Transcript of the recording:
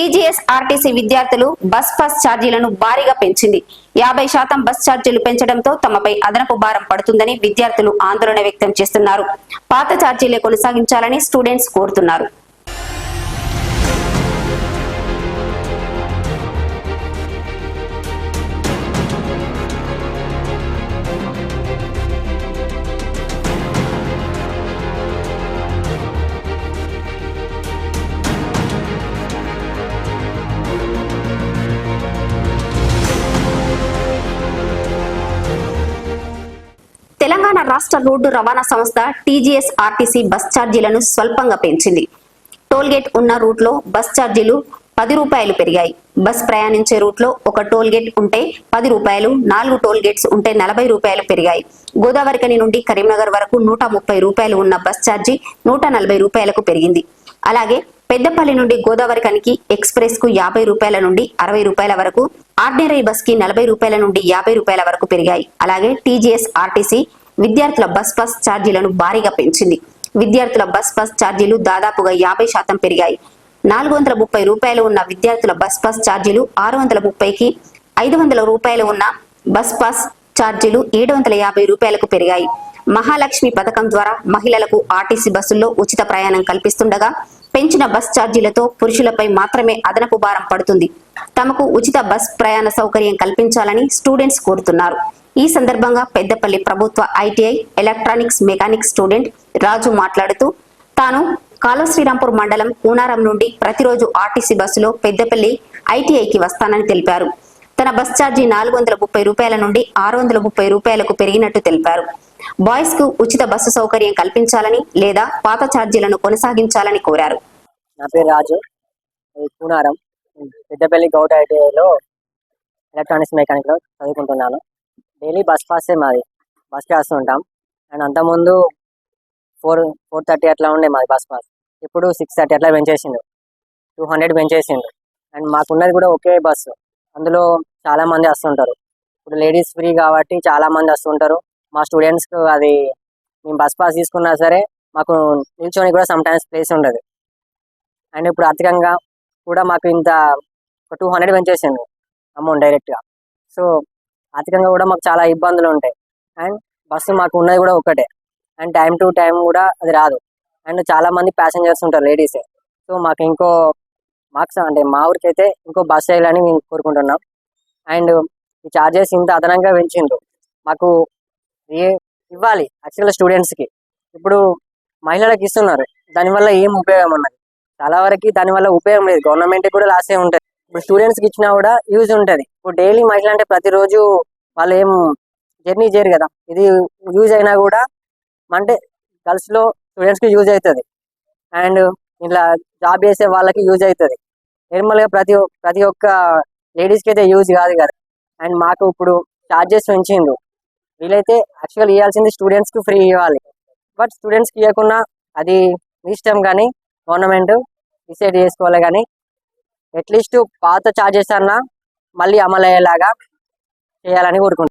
TGS RTC విద్యార్థులు bus pass ఛార్జీలను భారీగా పెంచింది. యాభై శాతం బస్ ఛార్జీలు పెంచడంతో తమపై అదనపు భారం పడుతుందని విద్యార్థులు ఆందోళన వ్యక్తం చేస్తున్నారు. పాత ఛార్జీలే కొనసాగించాలని స్టూడెంట్స్ కోరుతున్నారు. రాష్ట్ర రోడ్డు రవాణా సంస్థ టీజీఎస్ ఆర్టీసీ బస్ ఛార్జీలను స్వల్పంగా పెంచింది. టోల్గేట్ ఉన్న రూట్లో బస్ ఛార్జీలు పది రూపాయలు పెరిగాయి. బస్ ప్రయాణించే రూట్లో ఒక టోల్గేట్ ఉంటే పది రూపాయలు నాలుగు టోల్ గేట్స్ ఉంటే నలభై రూపాయలు పెరిగాయి. గోదావరికని నుండి కరీంనగర్ వరకు నూట ముప్పై రూపాయలు ఉన్న బస్ ఛార్జీ నూట నలభై రూపాయలకు పెరిగింది. అలాగే పెద్దపల్లి నుండి గోదావరికనికి ఎక్స్ప్రెస్కు యాభై రూపాయల నుండి అరవై రూపాయల వరకు ఆర్డినరీ బస్కి నలభై రూపాయల నుండి యాభై రూపాయల వరకు పెరిగాయి. అలాగే టీజీఎస్ ఆర్టీసీ విద్యార్థుల బస్ పాస్ ఛార్జీలను భారీగా పెంచింది. విద్యార్థుల బస్ పాస్ ఛార్జీలు దాదాపుగా యాభై శాతం పెరిగాయి. నాలుగు వందల ముప్పై రూపాయలు ఉన్న విద్యార్థుల బస్ పాస్ ఛార్జీలు ఆరు వందల ముప్పైకి ఐదు వందల రూపాయలు ఉన్న బస్ పాస్ ఛార్జీలు ఏడు వందల యాభై రూపాయలకు పెరిగాయి. మహాలక్ష్మి పథకం ద్వారా మహిళలకు ఆర్టీసీ బస్సుల్లో ఉచిత ప్రయాణం కల్పిస్తుండగా పెంచిన బస్ ఛార్జీలతో పురుషులపై మాత్రమే అదనపు భారం పడుతుంది. తమకు ఉచిత బస్ ప్రయాణ సౌకర్యం కల్పించాలని స్టూడెంట్స్ కోరుతున్నారు. ఈ సందర్భంగా పెద్దపల్లి ప్రభుత్వ ITI electronics mechanic student Raju మాట్లాడుతూ తాను కాలువ శ్రీరాంపూర్ మండలం కూనారం నుండి ప్రతిరోజు ఆర్టీసీ బస్సులో పెద్దపల్లి ఐటీఐకి వస్తానని తెలిపారు. తన బస్ ఛార్జీ నాలుగు వందల ముప్పై రూపాయల నుండి ఆరు వందల ముప్పై రూపాయలకు పెరిగినట్టు తెలిపారు. బాయ్స్కు ఉచిత బస్సు సౌకర్యం కల్పించాలని లేదా పాత ఛార్జీలను కొనసాగించాలని కోరారు. నా పేరు రాజు. కూనారం పెద్దపల్లి గౌట్ ఐటీఐలో ఎలక్ట్రానిక్స్ మెకానిక్లో చదువుకుంటున్నాను. డైలీ బస్ పాసే మాది. బస్కి వస్తుంటాం అండ్ అంతకుముందు ఫోర్ ఫోర్ థర్టీ అట్లా ఉండే మాది బస్ పాస్. ఇప్పుడు సిక్స్ థర్టీ అట్లా పెంచేసిండు టూ హండ్రెడ్ పెంచేసిండు అండ్ మాకున్నది కూడా ఒకే బస్సు అందులో చాలా మంది వస్తుంటారు. ఇప్పుడు లేడీస్ ఫ్రీ కాబట్టి చాలా మంది వస్తుంటారు. మా స్టూడెంట్స్కి అది మేము బస్ పాస్ తీసుకున్నా సరే మాకు నిల్చొని కూడా సమ్టైమ్స్ ప్లేస్ ఉండదు. అండ్ ఇప్పుడు ఆర్థికంగా కూడా మాకు ఇంత ఒక టూ హండ్రెడ్ పెంచేసిండు అమౌంట్ డైరెక్ట్గా. సో ఆర్థికంగా కూడా మాకు చాలా ఇబ్బందులు ఉంటాయి. అండ్ బస్సు మాకు ఉన్నది కూడా ఒకటే అండ్ టైం టు టైం కూడా అది రాదు. అండ్ చాలా మంది ప్యాసింజర్స్ ఉంటారు లేడీసే. సో మాకు ఇంకో మాకు అంటే మా ఊరికి అయితే ఇంకో బస్ వేయాలని మేము కోరుకుంటున్నాం. అండ్ ఈ చార్జెస్ ఇంత అదనంగా పెంచిండ్రు. మాకు ఏ ఇవ్వాలి యాక్చువల్గా స్టూడెంట్స్కి. ఇప్పుడు మహిళలకు ఇస్తున్నారు. దానివల్ల ఏం ఉపయోగం ఉన్నది? చాలా వరకు దానివల్ల ఉపయోగం లేదు. గవర్నమెంట్ కూడా లాసే ఉంటుంది. ఇప్పుడు స్టూడెంట్స్కి ఇచ్చినా కూడా యూజ్ ఉంటుంది. ఇప్పుడు డైలీ మహిళ అంటే ప్రతిరోజు వాళ్ళు ఏం జర్నీ చేయరు కదా. ఇది యూజ్ అయినా కూడా అంటే గర్ల్స్లో స్టూడెంట్స్కి యూజ్ అవుతుంది అండ్ ఇట్లా జాబ్ చేసే వాళ్ళకి యూజ్ అవుతుంది నార్మల్గా ప్రతి ప్రతి ఒక్క లేడీస్కి అయితే యూజ్ కాదు కదా. అండ్ మాకు ఇప్పుడు చార్జెస్ పెంచిండు వీలైతే యాక్చువల్ ఇవ్వాల్సింది స్టూడెంట్స్కి ఫ్రీ ఇవ్వాలి. బట్ స్టూడెంట్స్కి ఇవ్వకుండా అది ఇష్టం కానీ గవర్నమెంట్ డిసైడ్ చేసుకోవాలి కానీ అట్లీస్ట్ పాత చార్జెస్ అన్నా మళ్ళీ అమలు అయ్యేలాగా చేయాలని కోరుకుంటున్నాను.